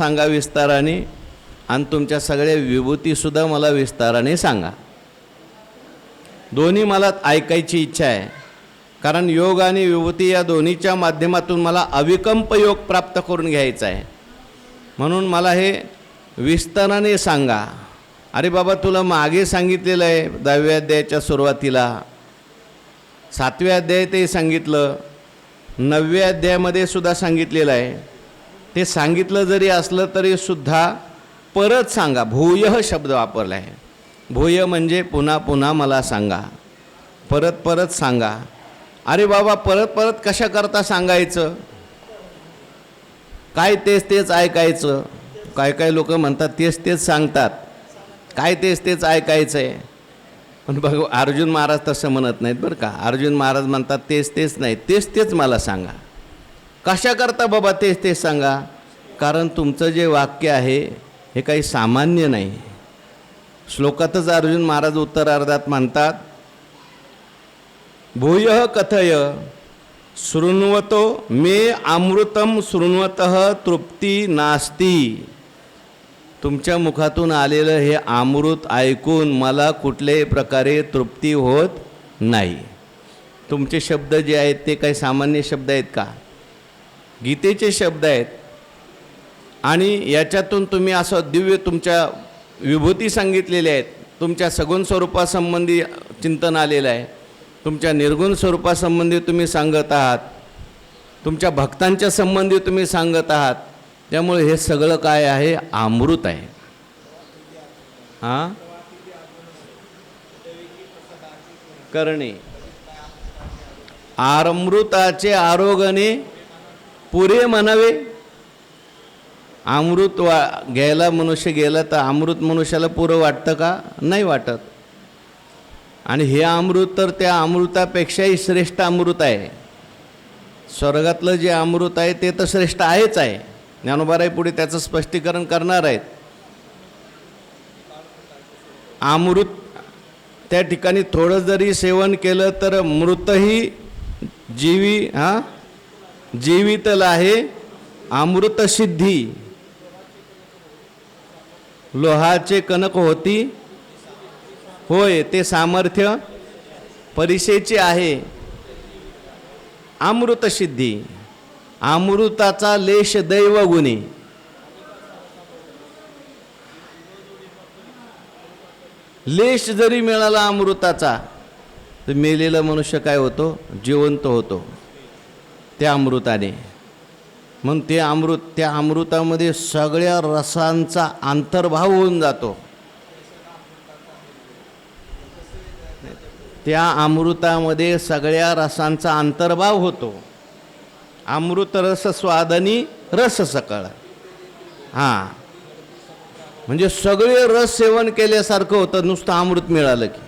सांगा विस्ताराने आणि तुमच्या सगळ्या विभूतीसुद्धा मला विस्ताराने सांगा. दोन्ही मला ऐकायची इच्छा आहे. कारण योग आणि विभूती या दोन्हीच्या माध्यमातून मला अविकंप योग प्राप्त करून घ्यायचा आहे. म्हणून मला हे विस्ताराने सांगा. अरे बाबा तुला मागे सांगितलेलं आहे दहाव्या अध्यायाच्या सुरुवातीला. सातव्या अध्याय ते सांगितलं. नवव्या अध्यायामध्ये सुद्धा सांगितलेलं आहे. ते सांगितलं जरी असलं तरी सुद्धा परत सांगा. भूय शब्द वापरला आहे. भूय म्हणजे पुन्हा पुन्हा मला सांगा. परत परत सांगा. अरे बाबा परत परत कशा करता सांगायचं? काय तेच तेच ऐकायचं? काय काय लोक म्हणतात तेच तेच सांगतात. काय तेच तेच ऐकायचं आहे पण बघ अर्जुन महाराज तसं म्हणत नाहीत बरं का. अर्जुन महाराज म्हणतात तेच तेच नाही. तेच तेच मला सांगा. कशा करता बाबा तेच ते सांगा? कारण तुमचं जे वाक्य आहे हे काही सामान्य नाही. श्लोकातच अर्जुन महाराज उत्तरार्धात म्हणतात भूय कथय शृण्वतो मे अमृतम शृण्वत तृप्ती नास्ती. तुमच्या मुखातून आलेलं हे अमृत ऐकून मला कुठल्याही प्रकारे तृप्ती होत नाही. तुमचे शब्द जे आहेत ते काही सामान्य शब्द आहेत का? गीतेचे शब्द आहेत. आणि याच्यातून तुम्ही असं दिव्य तुमच्या विभूती सांगितलेल्या आहेत. तुमच्या सगुण स्वरूपासंबंधी चिंतन आलेलं आहे. तुमच्या निर्गुण स्वरूपासंबंधी तुम्ही सांगत आहात. तुमच्या भक्तांच्या संबंधी तुम्ही सांगत आहात. त्यामुळे हे सगळं काय आहे? अमृत आहे. हां? करणे. अमृताचे आरोगणे पुरे म्हणावे. अमृत वा घ्यायला मनुष्य गेला तर अमृत मनुष्याला पुरं वाटतं का? नाही वाटत. आणि हे अमृत तर त्या अमृतापेक्षाही श्रेष्ठ अमृत आहे. स्वर्गातलं जे अमृत आहे ते तर श्रेष्ठ आहेच आहे. ज्ञानोबाराई पुढे त्याचं स्पष्टीकरण करणार आहेत. अमृत त्या ठिकाणी थोडं जरी सेवन केलं तर मृतही जीवी हां? जीवितल आहे अमृतसिद्धी लोहाचे कनक होती. होय ते सामर्थ्य परिसेचे आहे. अमृतसिद्धी अमृताचा लेश दैव गुणी. लेश जरी मिळाला अमृताचा तर मेलेला मनुष्य काय होतो? जिवंत होतो. त्या अमृताने. मग ते अमृत त्या अमृतामध्ये सगळ्या रसांचा अंतर्भाव होऊन जातो. त्या अमृतामध्ये सगळ्या रसांचा अंतर्भाव होतो. अमृत रस स्वादनी रस सकळ. हां. म्हणजे सगळे रस सेवन केल्यासारखं होतं नुसतं अमृत मिळालं की.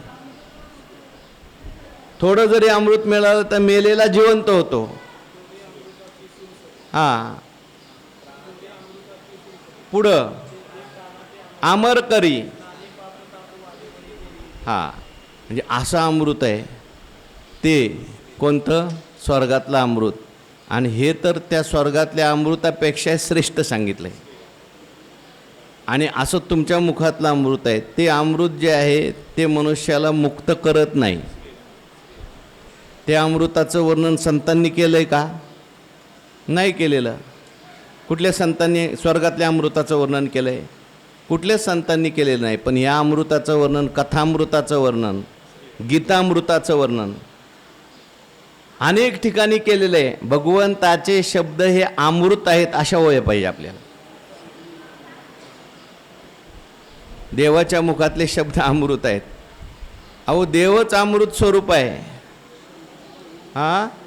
थोडं जरी अमृत मिळालं तर मेलेला जिवंत होतो. हां. पुढं. आमर करी. हां. म्हणजे असं अमृत आहे. ते कोणतं? स्वर्गातलं अमृत. आणि हे तर त्या स्वर्गातल्या अमृतापेक्षा श्रेष्ठ सांगितलं आहे आणि असं तुमच्या मुखातलं अमृत आहे. ते अमृत जे आहे ते मनुष्याला मुक्त करत नाही. त्या अमृताचं वर्णन संतांनी केलं आहे का? नाही केलेलं. कुठल्या संतांनी स्वर्गातल्या अमृताचं वर्णन केलं आहे कुठल्याच संतांनी केलेलं नाही? पण या अमृताचं वर्णन कथामृताचं वर्णन गीतामृताचं वर्णन अनेक ठिकाणी केलेलं आहे. भगवंताचे शब्द हे अमृत आहेत अशा वय पाहिजे आपल्याला. देवाच्या मुखातले शब्द अमृत आहेत. अहो देवच अमृत स्वरूप आहे. हां?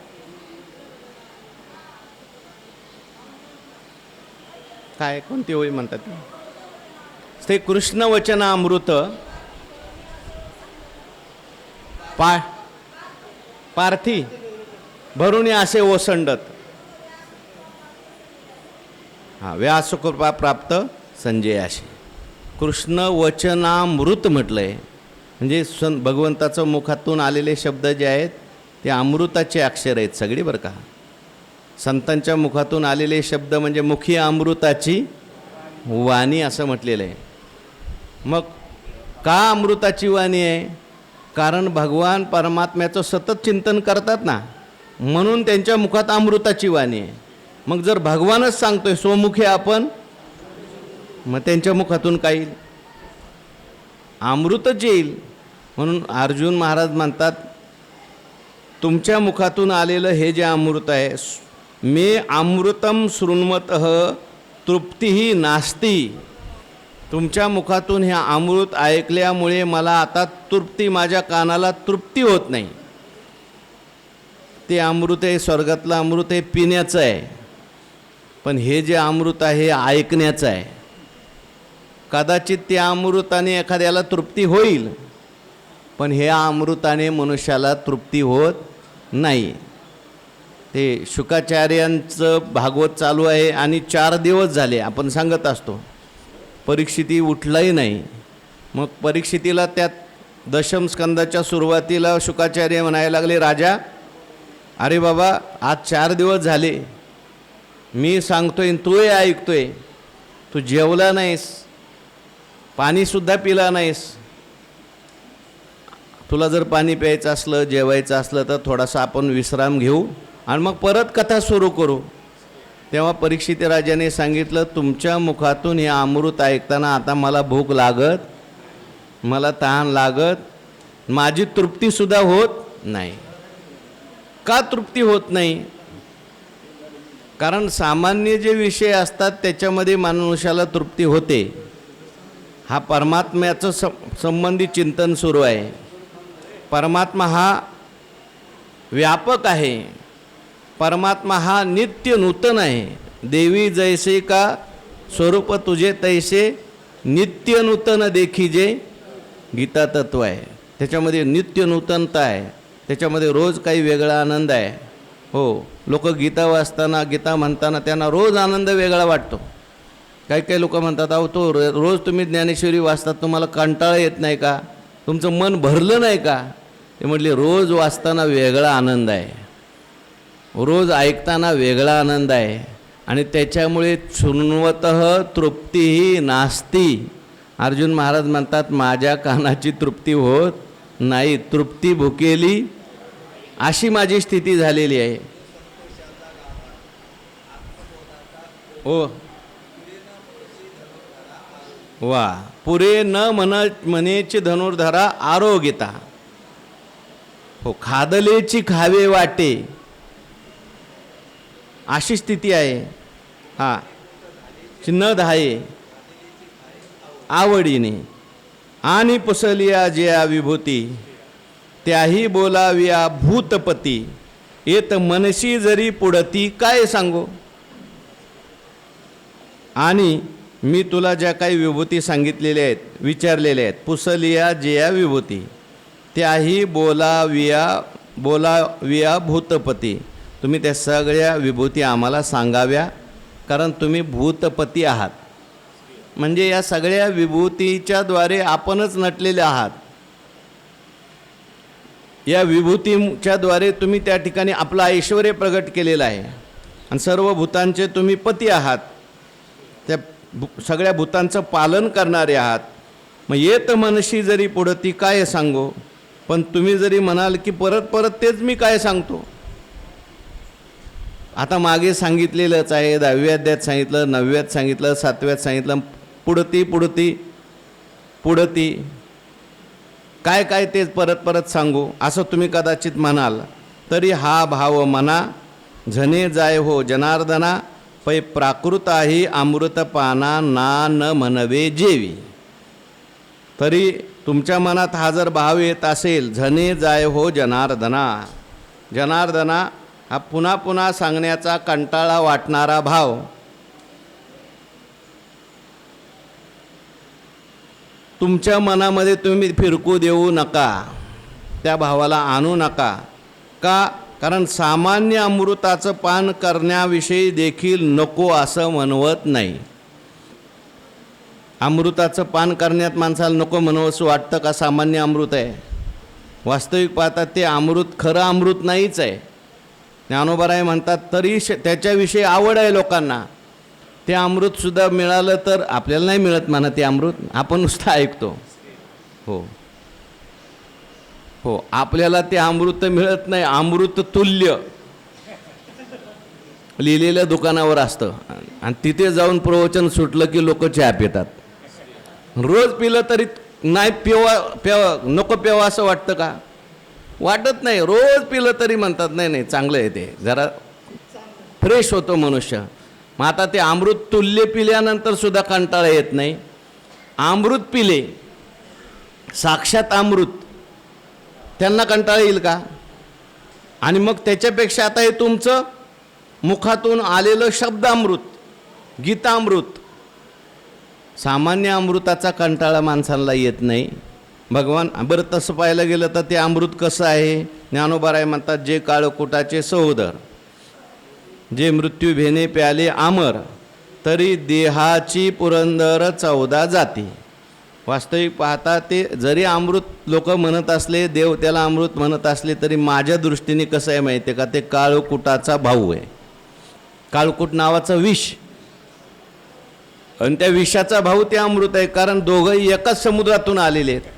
काय कोणती ओळी म्हणतात? ते कृष्ण पा पार्थी भरून असे ओसंडत. हा व्यासकृपा प्राप्त संजयाशी कृष्ण वचनामृत म्हटलंय. म्हणजे सन भगवंताचं मुखातून आलेले शब्द जे आहेत ते अमृताचे अक्षर आहेत सगळे बरं का. संतांच्या मुखातून आलेले शब्द म्हणजे मुखी अमृताची वाणी असं म्हटलेलं आहे. मग का अमृताची वाणी आहे? कारण भगवान परमात्म्याचं सतत चिंतन करतात ना म्हणून त्यांच्या मुखात अमृताची वाणी आहे. मग जर भगवानच सांगतोय स्वमुखे आपण मग त्यांच्या मुखातून काय येईल? अमृतच येईल. म्हणून अर्जुन महाराज म्हणतात तुमच्या मुखातून आलेलं हे जे अमृत आहे मे अमृतम शृण्वत तृप्तीही नास्ती। तुमच्या मुखातून हे अमृत ऐकल्यामुळे मला आता तृप्ती माझ्या कानाला तृप्ती होत नाही. ते अमृत आहे स्वर्गातलं अमृत हे पिण्याचं आहे. पण हे जे अमृत आहे हे ऐकण्याचं आहे. कदाचित त्या अमृताने एखाद्याला तृप्ती होईल पण हे अमृताने मनुष्याला तृप्ती होत नाही. ते शुकाचार्यांचं भागवत चालू आहे आणि चार दिवस झाले आपण सांगत असतो. परीक्षिती उठलाही नाही. मग परीक्षितीला त्यात दशम स्कंदाच्या सुरुवातीला शुकाचार्य म्हणायला लागले राजा अरे बाबा आज चार दिवस झाले. मी सांगतोय तूही ऐकतोय. तू जेवला नाहीस. पाणीसुद्धा पिला नाहीस. तुला जर पाणी प्यायचं असलं जेवायचं असलं तर थोडासा आपण विश्राम घेऊ. आणि मग परत कथा सुरू करू. तेव्हा परीक्षित राजाने सांगितलं तुमच्या मुखातून हे अमृत ऐकताना आता मला भूक लागत मला तहान लागत माझी तृप्तीसुद्धा होत नाही. का तृप्ती होत नाही? कारण सामान्य जे विषय असतात त्याच्यामध्ये मानुषाला तृप्ती होते. हा परमात्म्याचं स संबंधित चिंतन सुरू आहे. परमात्मा हा व्यापक आहे. परमात्मा हा नित्य नूतन आहे. देवी जैसे का स्वरूप तुझे तैसे नित्य नूतन देखी जे गीता तत्व आहे. त्याच्यामध्ये नित्य नूतनता आहे. त्याच्यामध्ये रोज काही वेगळा आनंद आहे. हो लोक गीता वाचताना गीता म्हणताना त्यांना रोज आनंद वेगळा वाटतो. काही काही लोक म्हणतात अहो तो रोज तुम्ही ज्ञानेश्वरी वाचतात तुम्हाला कंटाळा येत नाही का? तुमचं मन भरलं नाही का? ते म्हटले रोज वाचताना वेगळा आनंद आहे. रोज ऐकताना वेगळा आनंद आहे. आणि त्याच्यामुळे शृण्वत तृप्तीही नास्ती. अर्जुन महाराज म्हणतात माझ्या कानाची तृप्ती होत नाही. तृप्ती भुकेली. अशी माझी स्थिती झालेली आहे. ओ. वा. पुरे न मन मनेची धनुर्धरा आरोग्यता हो खादलेची खावे वाटे. अशी स्थिती आहे. हा. न धाये आवडीने. आणि पुसलिया ज्या विभूती त्याही बोलाविया भूतपती. येत मनशी जरी पुढती काय सांगू? आणि मी तुला ज्या काही विभूती सांगितलेल्या आहेत विचारलेल्या आहेत पुसलिया ज्या विभूती त्याही बोलाविया बोलाविया भूतपती. तुम्ही त्या सगळ्या विभूती आम्हाला सांगाव्या कारण तुम्ही भूतपती आहात. म्हणजे या सगळ्या विभूतीच्याद्वारे आपणच नटलेले आहात. या विभूतीच्याद्वारे तुम्ही त्या ठिकाणी आपलं ऐश्वर प्रगट केलेलं आहे. आणि सर्व भूतांचे तुम्ही पती आहात. त्या भू सगळ्या भूतांचं पालन करणारे आहात. मग येत मनशी जरी पुढं ती काय सांगू पण तुम्ही जरी म्हणाल की परत परत तेच मी काय सांगतो? आता मागे सांगितलेलंच आहे दहाव्या अध्यात सांगितलं नवव्यात सांगितलं सातव्यात सांगितलं पुढती पुढती पुढती. काय काय तेच परत परत सांगू? असं तुम्ही कदाचित म्हणाल. तरी हा भाव मना झने जाय हो जनार्दना पै प्राकृत आहे अमृतपाना ना न म्हणवे जेवी. तरी तुमच्या मनात हा जर भाव येत असेल झने जाय हो जनार्दना जनार्दना हा पुन्हा पुन्हा सांगण्याचा कंटाळा वाटणारा भाव. तुमच्या मनामध्ये तुम्ही फिरकू देऊ नका. त्या भावाला आणू नका. का? कारण सामान्य अमृताचं पान करण्याविषयी देखील नको असं म्हणवत नाही. अमृताचं पान करण्यात माणसाला नको म्हणवंसं वाटतं का? सामान्य अमृत आहे. वास्तविक पाहता ते अमृत खरं अमृत नाहीच आहे. ज्ञानोबराय म्हणतात तरी श त्याच्याविषयी आवड आहे लोकांना. ते अमृतसुद्धा मिळालं तर आपल्याला नाही मिळत म्हणा ते अमृत आपण नुसतं ऐकतो. हो. हो आपल्याला ते अमृत मिळत नाही अमृत तुल्य. लिहिलेलं दुकानावर असतं. आणि तिथे जाऊन प्रवचन सुटलं की लोक चहा पितात. रोज पिलं तरी नाही पिवा प्यावा नको प्यावा असं वाटतं का? वाटत नाही. रोज पिलं तरी म्हणतात नाही नाही चांगलं आहे ते. जरा फ्रेश होतो मनुष्य. मग आता ते अमृत तुल्य पिल्यानंतर सुद्धा कंटाळा येत नाही. अमृत पिले साक्षात अमृत. त्यांना कंटाळा येईल का? आणि मग त्याच्यापेक्षा आता हे तुमचं मुखातून आलेलं शब्दामृत गीतामृत सामान्य अमृताचा कंटाळा माणसांना येत नाही. भगवान बरं तसं पाहायला गेलं तर ते अमृत कसं आहे? ज्ञानोबाराय म्हणतात जे काळकुटाचे सहोदर जे मृत्यू भेने प्याले आमर तरी देहाची पुरंदर चौदा जाते. वास्तविक पाहता ते जरी अमृत लोक म्हणत असले देव त्याला अमृत म्हणत असले तरी माझ्या दृष्टीने कसं आहे माहिती आहे का? ते काळकुटाचा भाऊ आहे. काळकुट नावाचं विष. आणि त्या विषाचा भाऊ ते अमृत आहे कारण दोघंही एकाच समुद्रातून आलेले आहेत.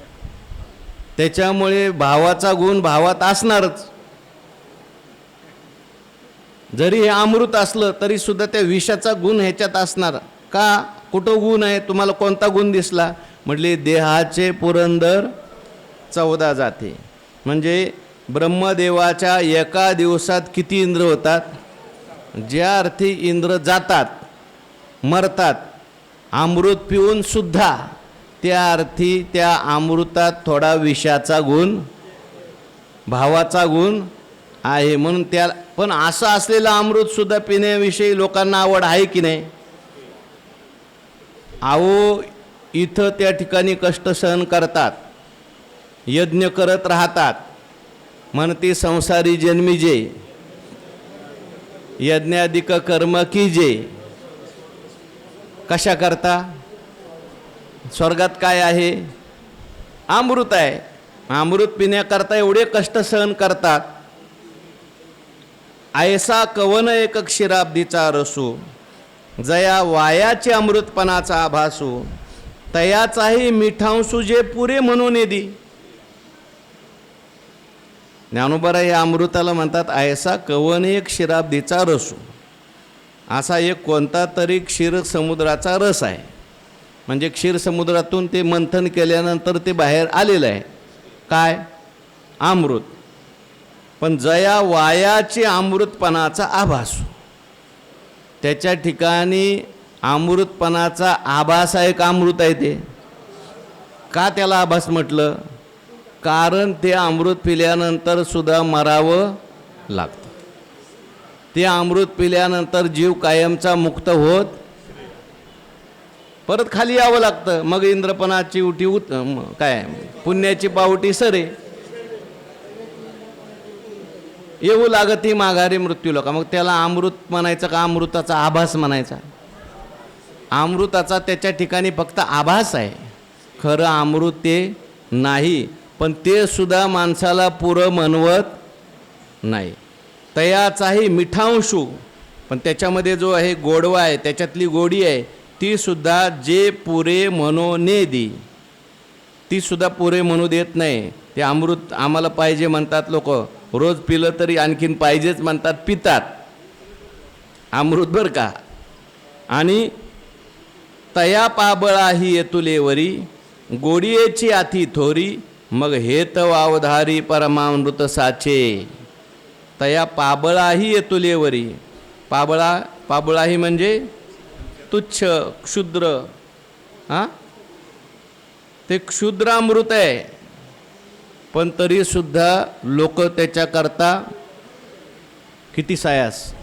त्याच्यामुळे भावाचा गुण भावात असणारच. जरी हे अमृत असलं तरी सुद्धा त्या विषाचा गुण ह्याच्यात असणार. का? कुठं गुण आहे? तुम्हाला कोणता गुण दिसला? म्हटले देहाचे पुरंदर चौदा जाते. म्हणजे ब्रह्मदेवाच्या एका दिवसात किती इंद्र होतात? ज्या अर्थी इंद्र जातात मरतात अमृत पिऊन सुद्धा त्या अर्थी त्या अमृतात थोडा विषाचा गुण भावाचा गुण आहे. म्हणून त्या पण असं असलेलं अमृतसुद्धा पिण्याविषयी लोकांना आवड आहे की नाही? अहो इथं त्या ठिकाणी कष्ट सहन करतात यज्ञ करत राहतात. म्हणते संसारी जन्मी जे यज्ञाधिक कर्म की जे कशा करता? स्वर्गात काय आहे? अमृत आहे. अमृत पिण्याकरता एवढे कष्ट सहन करतात. ऐसा कवन एक क्षीराब्दीचा रसू. जया वायाचे अमृतपणाचा आभासू. तयाचाही मिठांसू जे पुरे म्हणून येदी. ज्ञानोबरा या अमृताला म्हणतात ऐसा कवन एक क्षीराब्दीचा रसू. असा एक कोणता तरी क्षीर समुद्राचा रस आहे. म्हणजे क्षीरसमुद्रातून ते मंथन केल्यानंतर ते बाहेर आलेलं आहे. काय? अमृत. पण जया वायाचे अमृतपणाचा आभास. त्याच्या ठिकाणी अमृतपणाचा आभास आहे का अमृत आहे ते. का त्याला आभास म्हटलं? कारण ते अमृत पिल्यानंतर सुद्धा मरावं लागतं. ते अमृत पिल्यानंतर जीव कायमचा मुक्त होत परत खाली यावं लागतं. मग इंद्रपणाची उठी उत काय पुण्याची पावटी सरे. येऊ लागत ही माघारी मृत्यू लोका. मग त्याला अमृत म्हणायचं का? अमृताचा आभास म्हणायचा. अमृताचा त्याच्या ठिकाणी फक्त आभास आहे. खरं अमृत ते नाही पण ते सुद्धा माणसाला पुरं म्हणवत नाही. तयाचाही मिठांशू. पण त्याच्यामध्ये जो आहे गोडवा आहे त्याच्यातली गोडी आहे तीसुद्धा जे पुरे म्हणोने दी. तीसुद्धा पुरे म्हणू देत नाही. ते अमृत आम्हाला पाहिजे म्हणतात लोक. रोज पिलं तरी आणखीन पाहिजेच म्हणतात पितात. अमृत बरं का? आणि तया पाबळाही येतुलेवरी गोडियेची आती थोरी मग हेत वावधारी परमामृत साचे. तया पाबळाही येतुलेवरी पाबळा पाबळाही म्हणजे तुच्छ क्षुद्र हां? ते क्षुद्रामृत आहे पण तरीसुद्धा लोक त्याच्याकरता किती सायास?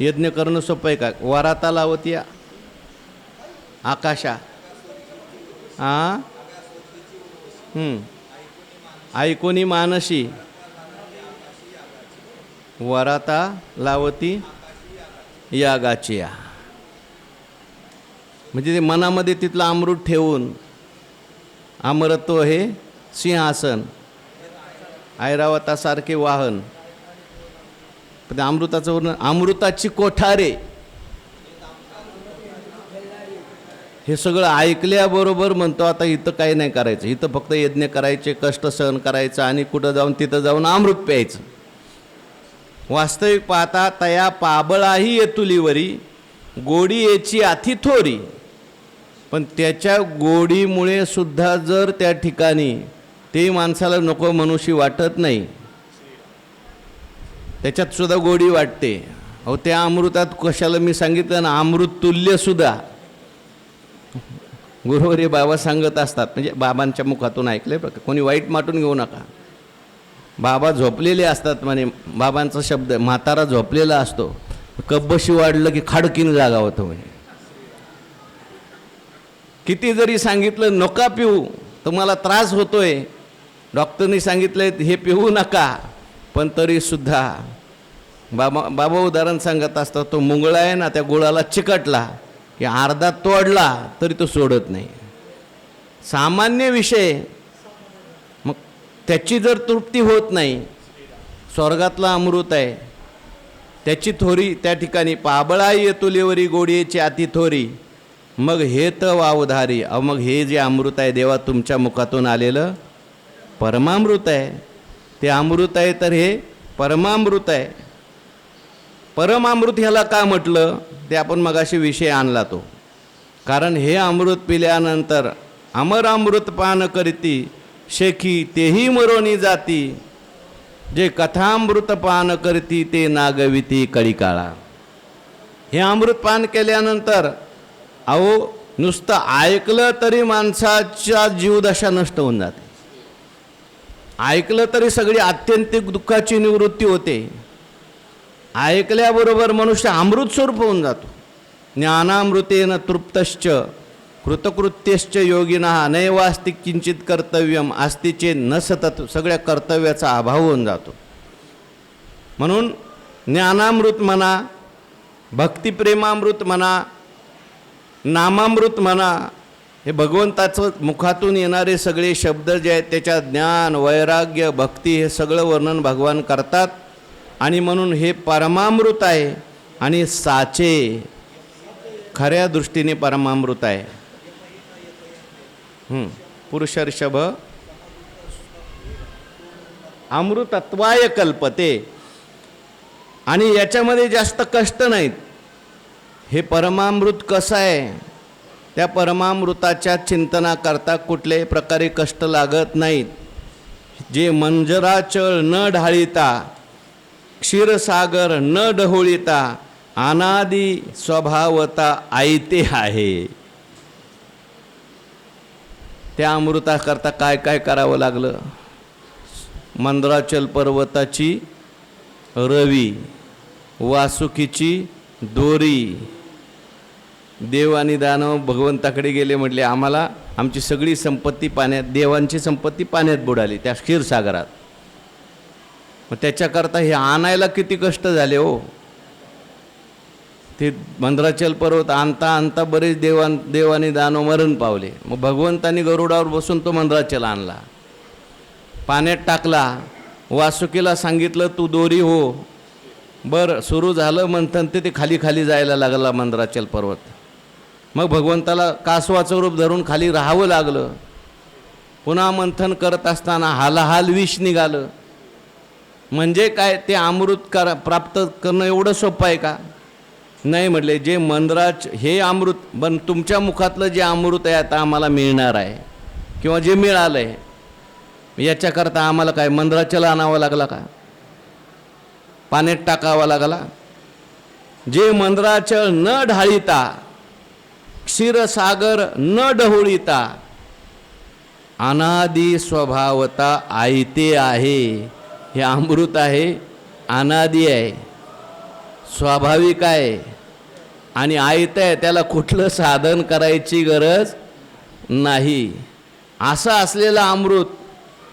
यज्ञ करणं सोपं आहे का? वराता लावत या. आकाशा. हा ऐकोनी मानसी. वराता लावती या. गाचिया म्हणजे ते मनामध्ये तिथलं अमृत ठेवून अमरत्व हे सिंहासन ऐरावतासारखे वाहन. पण ते अमृताचं वर्णन अमृताची कोठारे. हे सगळं ऐकल्याबरोबर म्हणतो आता इथं काही नाही करायचं. इथं फक्त यज्ञ करायचे कष्ट सहन करायचं आणि कुठं जाऊन तिथं जाऊन अमृत प्यायचं. वास्तविक पाहता तया पाबळाही येतुलीवरी गोडी याची अति थोरी. पण त्याच्या गोडीमुळे सुद्धा जर त्या ठिकाणी ते माणसाला नको मनुष्य वाटत नाही त्याच्यात सुद्धा गोडी वाटते. अहो त्या अमृतात कशाला मी सांगितलं ना अमृत तुल्यसुद्धा गुरुवरी बाबा सांगत असतात म्हणजे बाबांच्या मुखातून ऐकले बरं कोणी वाईट माटून घेऊ नका. बाबा झोपलेले असतात म्हणे बाबांचा शब्द म्हातारा झोपलेला असतो. कब्बशी वाढलं की खाडकीनं जागा होतं म्हणे. किती जरी सांगितलं नका पिऊ तुम्हाला त्रास होतोय. डॉक्टरनी सांगितलंय हे पिऊ नका. पण तरीसुद्धा बाबा बाबा उदाहरण सांगत असतात तो मुंगळा आहे ना त्या गुळाला चिकटला की अर्धा तोडला तरी तो सोडत नाही. सामान्य विषय मग त्याची जर तृप्ती होत नाही स्वर्गातला अमृत आहे त्याची थोरी त्या ठिकाणी पाबळा येतुलीवरी गोडीची अति थोरी मग हे तर वावधारी अहो मग हे जे अमृत आहे देवा तुमच्या मुखातून आलेलं परमामृत आहे. ते अमृत आहे तर हे परमामृत आहे. परमामृत ह्याला का म्हटलं? ते आपण मगाशी विषय आणला तो. कारण हे अमृत पिल्यानंतर अमर अमृत पान करीती शेखी तेही मरोनी जाती. जे कथामृत पान करती ते नागविती कळीकाळा. हे अमृत पान केल्यानंतर अहो नुसतं ऐकलं तरी माणसाच्या जीवदशा नष्ट होऊन जाते. ऐकलं तरी सगळी आत्यंतिक दुःखाची निवृत्ती होते. ऐकल्याबरोबर मनुष्य अमृत स्वरूप होऊन जातो. ज्ञानामृतेन तृप्तश्च कृतकृत्यश्च योगिना नैवास्ति किंचित कर्तव्यम आस्तीचे न सतत सगळ्या कर्तव्याचा अभाव होऊन जातो. म्हणून ज्ञानामृत म्हणा भक्तिप्रेमामृत म्हणा नामामृत म्हणा. हे भगवंताचं मुखातून येणारे सगळे शब्द जे आहेत त्याच्या ज्ञान वैराग्य भक्ती हे सगळं वर्णन भगवान करतात. आणि म्हणून हे परमामृत आहे आणि साचे. खऱ्या दृष्टीने परमामृत आहे. पुरुषर्षभ. अमृतत्वाय कल्पते. आणि याच्यामध्ये जास्त कष्ट नाहीत. हे परमामृत कसं आहे? त्या परमामृताच्या चिंतनाकरता कुठल्याही प्रकारे कष्ट लागत नाहीत. जे मंजराचळ न ढाळीता क्षीरसागर न डहोळीता अनादी स्वभावता आयते आहे. त्या अमृताकरता काय काय करावं लागलं? मंद्राचल पर्वताची रवी वासुकीची दोरी देव आणि दानव भगवंताकडे गेले म्हटले आम्हाला आमची सगळी संपत्ती पाण्यात देवांची संपत्ती पाण्यात बुडाली त्या क्षीरसागरात मग त्याच्याकरता हे आणायला किती कष्ट झाले हो. ते मंद्राचल पर्वत आणता आणता बरेच देवान देवाने दानव मरण पावले. मग भगवंतानी गरुडावर बसून तो मंद्राचल आणला. पाण्यात टाकला. वासुकीला सांगितलं तू दोरी हो. बरं सुरू झालं मंथन ते ते खाली खाली जायला लागला मंद्राचल पर्वत. मग भगवंताला कासवाचं रूप धरून खाली राहावं लागलं. पुन्हा मंथन करत असताना हालहाल विष निघालं. म्हणजे काय? ते अमृत करा प्राप्त करणं एवढं सोपं आहे का? नाही म्हटले जे मंदराच हे अमृत पण तुमच्या मुखातलं जे अमृत आहे आता आम्हाला मिळणार आहे. किंवा जे मिळालं आहे याच्याकरता आम्हाला काय? मंदराच्याला आणावं लागला का? पाण्यात टाकावा लागला. जे मंदराचळ न ढाळीता क्षीरसागर न ढवळीता अनादी स्वभावता आयते आहे. हे अमृत आहे अनादी आहे. स्वाभाविक आहे. आणि आयत आहे त्याला कुठलं साधन करायची गरज नाही. असं असलेलं अमृत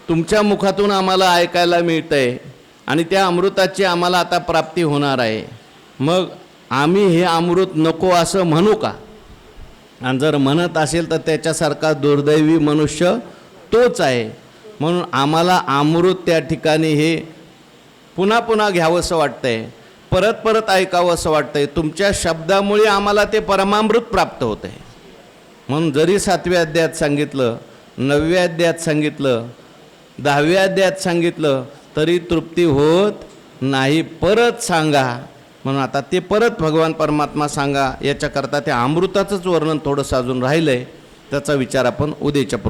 तुमच्या मुखातून आम्हाला ऐकायला मिळतं आहे आणि त्या अमृताची आम्हाला आता प्राप्ती होणार आहे. मग आम्ही हे अमृत नको असं म्हणू का? आणि जर म्हणत असेल तर त्याच्यासारखा दुर्दैवी मनुष्य तोच आहे. म्हणून आम्हाला अमृत त्या ठिकाणी हे पुन्हा पुन्हा घ्यावंसं वाटतंय. परत परत ऐकावं असं वाटतंय. तुमच्या शब्दामुळे आम्हाला ते परमामृत प्राप्त होत आहे म्हणून जरी सातव्या अध्यायात सांगितलं नवव्या अध्यायात सांगितलं दहाव्या अध्यायात सांगितलं तरी तृप्ती होत नाही. परत सांगा. म्हणून आता ते परत भगवान परमात्मा सांगा याच्याकरता त्या अमृताचंच वर्णन थोडंसं अजून राहिलं आहे त्याचा विचार आपण उद्याच्या प्रो